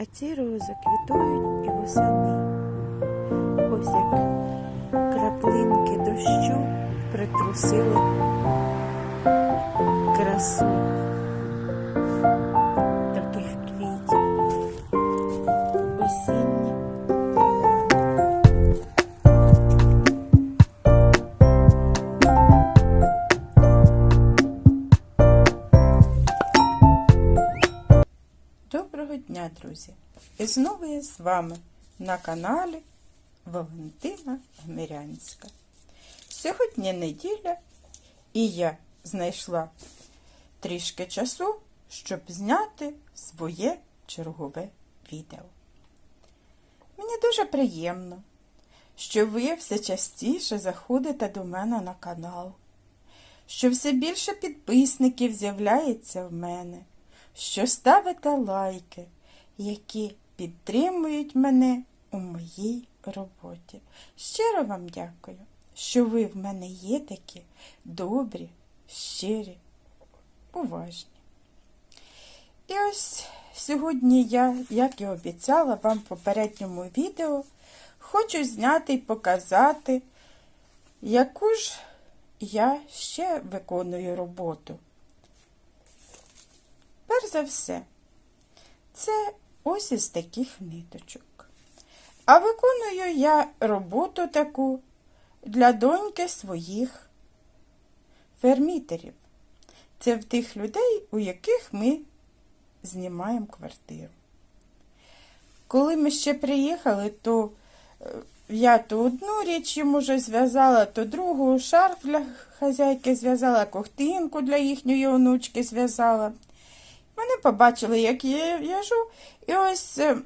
А ці рози квітують і восени. Ось як краплинки дощу притрусили красу Дня, друзі! І знову я з вами на каналі Валентина Гмирянська. Сьогодні неділя, і я знайшла трішки часу, щоб зняти своє чергове відео. Мені дуже приємно, що ви все частіше заходите до мене на канал, що все більше підписників з'являється в мене, що ставите лайки, які підтримують мене у моїй роботі. Щиро вам дякую, що ви в мене є такі добрі, щирі, уважні. І ось сьогодні я, як і обіцяла вам в попередньому відео, хочу зняти і показати, яку ж я ще виконую роботу. Перш за все, це ось із таких ниточок. А виконую я роботу таку для доньки своїх фермітерів. Це в тих людей, у яких ми знімаємо квартиру. Коли ми ще приїхали, то е, я то одну річ їм уже зв'язала, то другу шарф для хазяйки зв'язала, ковтинку для їхньої онучки зв'язала. Вони побачили, як я в'яжу, і ось е,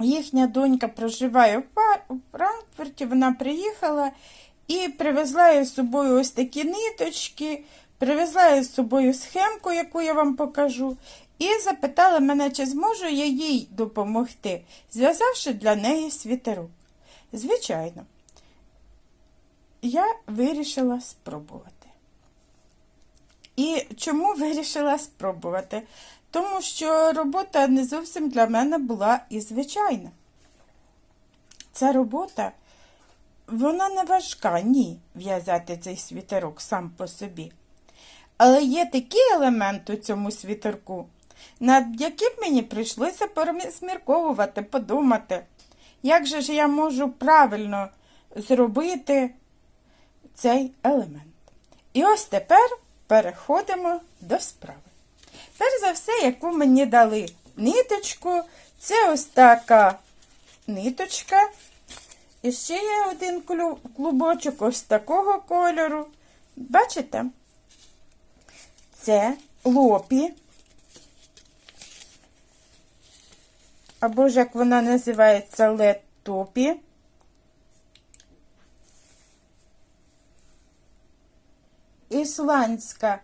їхня донька проживає у Франкфурті, вона приїхала і привезла із собою ось такі ниточки, привезла із собою схемку, яку я вам покажу, і запитала мене, чи зможу я їй допомогти, зв'язавши для неї світерок. Звичайно, я вирішила спробувати. І чому вирішила спробувати? Тому що робота не зовсім для мене була і звичайна. Ця робота, вона не важка, ні, в'язати цей світерок сам по собі. Але є такий елемент у цьому світерку, над яким мені прийшлося порозмірковувати, подумати, як же ж я можу правильно зробити цей елемент. І ось тепер переходимо до справи. Перш за все, яку мені дали ниточку, це ось така ниточка. І ще є один клубочок ось такого кольору. Бачите? Це лопі. Або ж як вона називається летопі. Ісландська.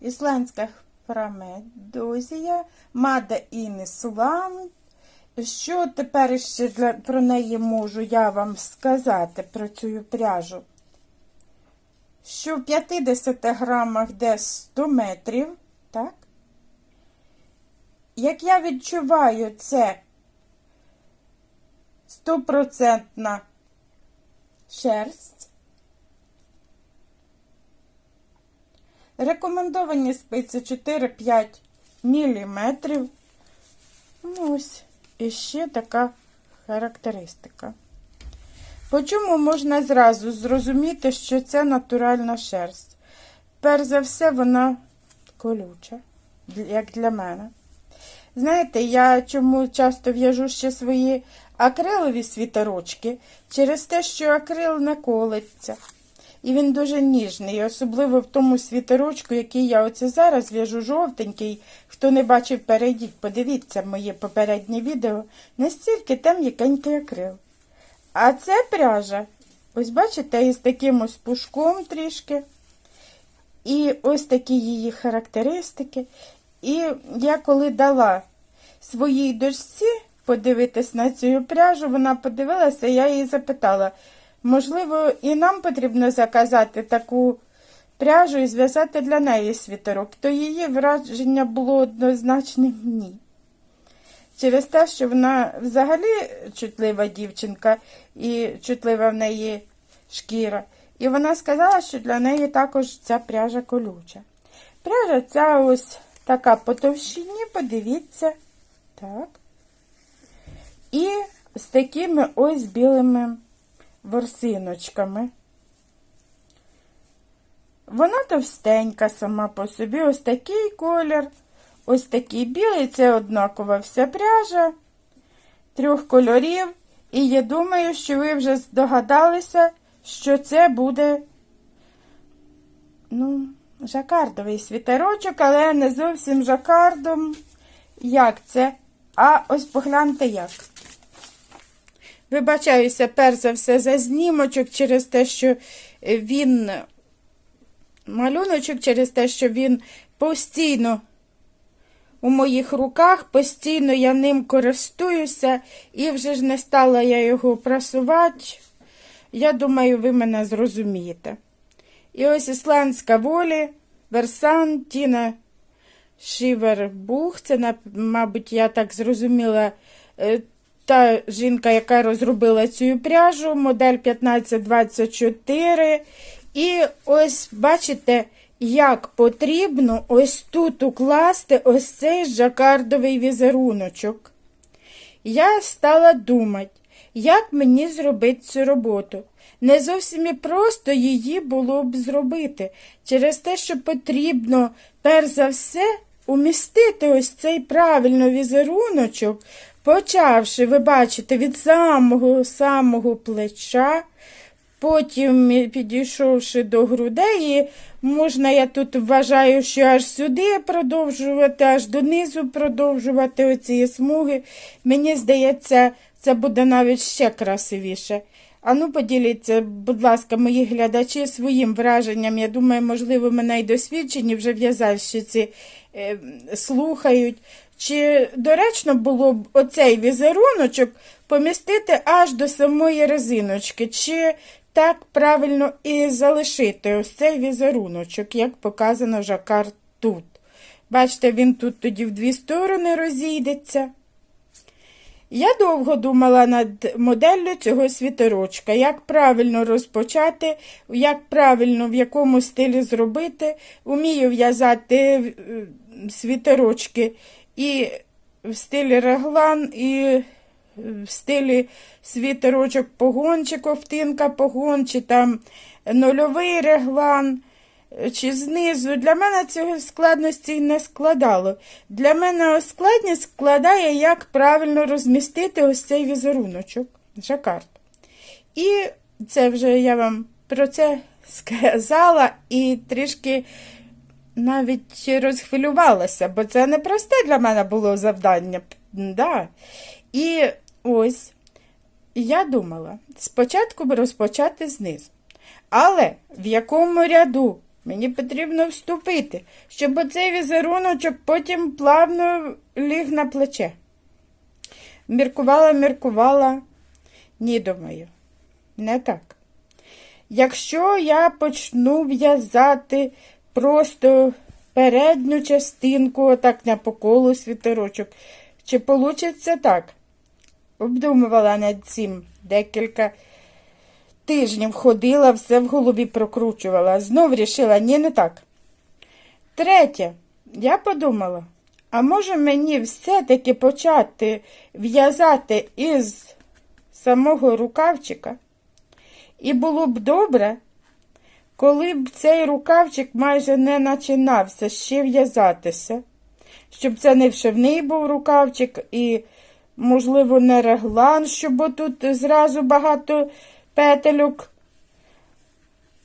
Ісландська фрамедозія, Мада Ісланд. Що тепер ще для, про неї можу я вам сказати про цю пряжу? Що в 50 грамах десь 100 метрів, так? Як я відчуваю, це стопроцентна шерсть. Рекомендовані спиці 4-5 мм. Ну, ось іще така характеристика. По чому можна зразу зрозуміти, що це натуральна шерсть? Перш за все, вона колюча, як для мене. Знаєте, я чому часто в'яжу ще свої акрилові світерочки через те, що акрил не колеться. І він дуже ніжний, особливо в тому світерочку, який я оце зараз в'яжу жовтенький. Хто не бачив, перейдіть, подивіться моє попереднє відео. Настільки там якенький акрил. А це пряжа, ось бачите, із таким ось пушком трішки. І ось такі її характеристики. І я коли дала своїй дочці подивитись на цю пряжу, вона подивилася, я її запитала, можливо, і нам потрібно заказати таку пряжу і зв'язати для неї світерок, то її враження було однозначним ні. Через те, що вона взагалі чутлива дівчинка і чутлива в неї шкіра. І вона сказала, що для неї також ця пряжа колюча. Пряжа ця ось така по товщині, подивіться. Так. І з такими ось білими ворсиночками. Вона товстенька сама по собі, ось такий колір, ось такий білий, це однакова вся пряжа трьох кольорів. І я думаю, що ви вже здогадалися, що це буде, ну, жакардовий світерочок, але не зовсім жакардом. Як це? А ось погляньте як. Вибачаюся, перш за все, за знімочок через те, що він малюночок, через те, що він постійно у моїх руках, постійно я ним користуюся, і вже ж не стала я його прасувати. Я думаю, ви мене зрозумієте. І ось ісландська волі, Версан, Тіна Шівербух, це, мабуть, я так зрозуміла, е, та жінка, яка розробила цю пряжу, модель 1524. І ось бачите, як потрібно ось тут укласти ось цей жакардовий візеруночок. Я стала думати, як мені зробити цю роботу. Не зовсім і просто її було б зробити, через те, що потрібно, перш за все, умістити ось цей правильно візеруночок, почавши, ви бачите, від самого самого плеча, потім підійшовши до грудей, можна, я тут вважаю, що аж сюди продовжувати, аж донизу продовжувати оці смуги. Мені здається, це буде навіть ще красивіше. Ану, поділіться, будь ласка, мої глядачі своїм враженням. Я думаю, можливо, мене й досвідчені вже в'язальщиці е, слухають. Чи доречно було б оцей візеруночок помістити аж до самої резиночки? Чи так правильно і залишити ось цей візеруночок, як показано жакар тут? Бачите, він тут тоді в дві сторони розійдеться. Я довго думала над моделлю цього світерочка, як правильно розпочати, як правильно в якому стилі зробити. Умію в'язати е, світерочки і в стилі реглан, і в стилі світерочок погон, чи ковтинка погон, чи там нульовий реглан чи знизу. Для мене цього складності не складало. Для мене складність складає, як правильно розмістити ось цей візеруночок, жакард. І це вже я вам про це сказала і трішки навіть розхвилювалася, бо це не просте для мене було завдання. Да. І ось я думала спочатку розпочати знизу. Але в якому ряду Мені потрібно вступити, щоб оцей візеруночок потім плавно ліг на плече. Міркувала, міркувала, ні, думаю, не так. Якщо я почну в'язати просто передню частинку, отак на по колу світерочок, чи получиться так? Обдумувала над цим декілька тижнів ходила, все в голові прокручувала. Знов рішила, ні, не так. Третє, я подумала, а може мені все-таки почати в'язати із самого рукавчика? І було б добре, коли б цей рукавчик майже не починався ще в'язатися, щоб це не вшивний був рукавчик і, можливо, не реглан, щоб тут зразу багато петельок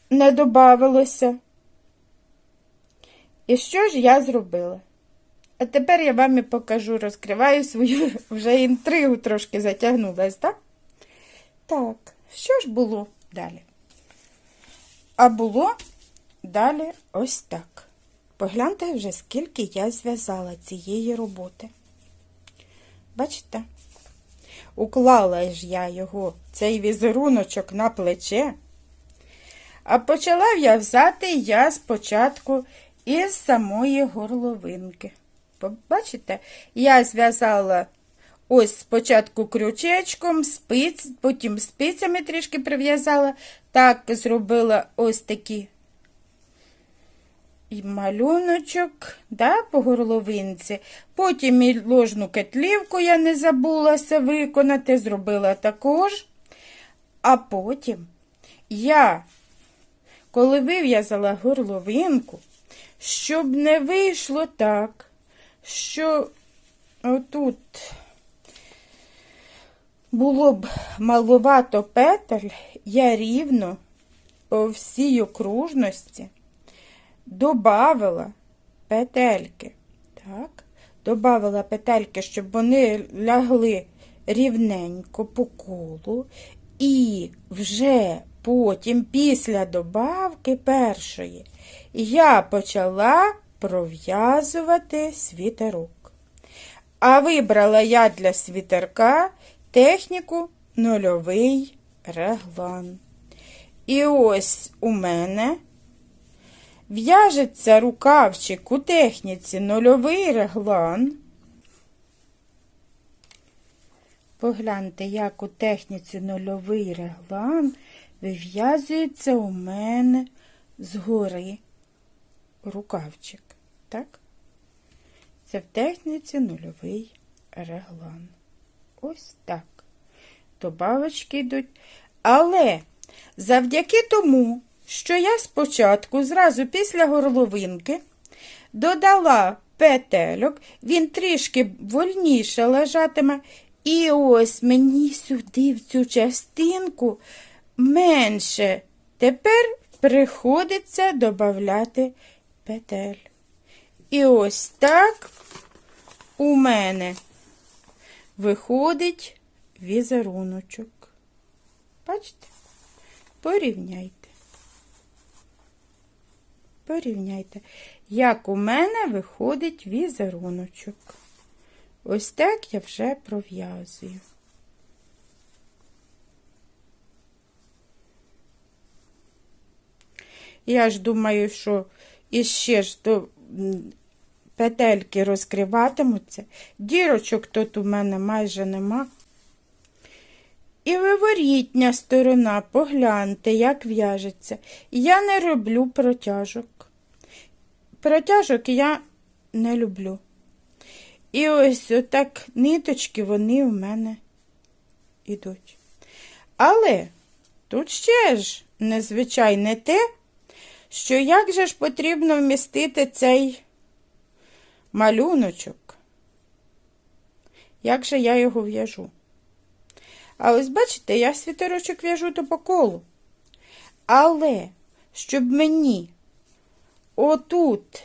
не добавилося. І що ж я зробила? А тепер я вам і покажу, розкриваю свою вже інтригу трошки затягнулась, так? Так, що ж було далі? А було далі ось так. Погляньте вже, скільки я зв'язала цієї роботи. Бачите? Уклала ж я його, цей візеруночок на плече, А почала в'язати я спочатку із самої горловинки. Бачите, я зв'язала ось спочатку крючечком, спиць, потім спицями трішки прив'язала. Так зробила ось такі і малюночок да, по горловинці. Потім і ложну кетлівку я не забулася виконати, зробила також. А потім я, коли вив'язала горловинку, щоб не вийшло так, що отут було б маловато петель, я рівно по всій окружності добавила петельки. Так, добавила петельки, щоб вони лягли рівненько по колу. І вже потім, після добавки першої, я почала пров'язувати світерок. А вибрала я для світерка техніку нульовий реглан. І ось у мене в'яжеться рукавчик у техніці нульовий реглан. Погляньте, як у техніці нульовий реглан вив'язується у мене згори рукавчик. Так? Це в техніці нульовий реглан. Ось так. Добавочки йдуть. Але завдяки тому, що я спочатку, зразу після горловинки, додала петельок, він трішки вольніше лежатиме. І ось мені сюди, в цю частинку, менше. Тепер приходиться додати петель. І ось так у мене виходить візеруночок. Бачите? Порівняйте. Порівняйте, як у мене виходить візеруночок. Ось так я вже пров'язую. Я ж думаю, що іще ж до петельки розкриватимуться. Дірочок тут у мене майже нема. І виворітня сторона, погляньте, як в'яжеться. Я не роблю протяжок. Протяжок я не люблю. І ось отак ниточки вони у мене йдуть. Але тут ще ж незвичайне те, що як же ж потрібно вмістити цей малюночок, як же я його в'яжу? А ось, бачите, я світерочок в'яжу то по колу. Але, щоб мені отут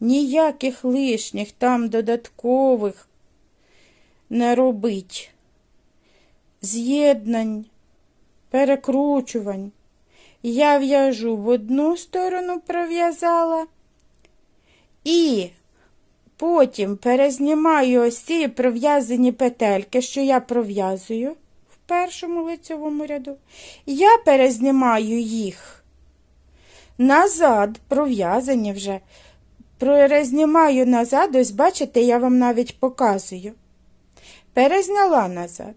ніяких лишніх там додаткових не робить з'єднань, перекручувань, я в'яжу в одну сторону пров'язала і Потім перезнімаю ось ці пров'язані петельки, що я пров'язую в першому лицевому ряду. Я перезнімаю їх назад, пров'язані вже. Перезнімаю назад, ось, бачите, я вам навіть показую. Перезняла назад.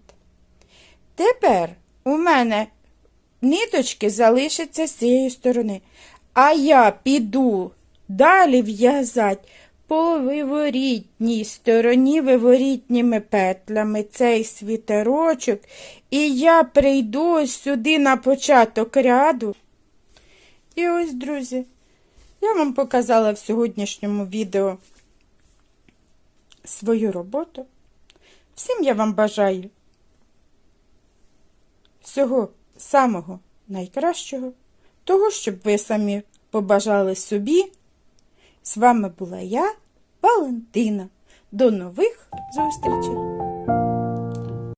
Тепер у мене ниточки залишаться з цієї сторони. А я піду далі в'язати по виворітній стороні виворітніми петлями цей світерочок, і я прийду сюди на початок ряду. І ось, друзі, я вам показала в сьогоднішньому відео свою роботу. Всім я вам бажаю всього самого найкращого, того, щоб ви самі побажали собі. З вами була я, Валентина. До нових зустрічей!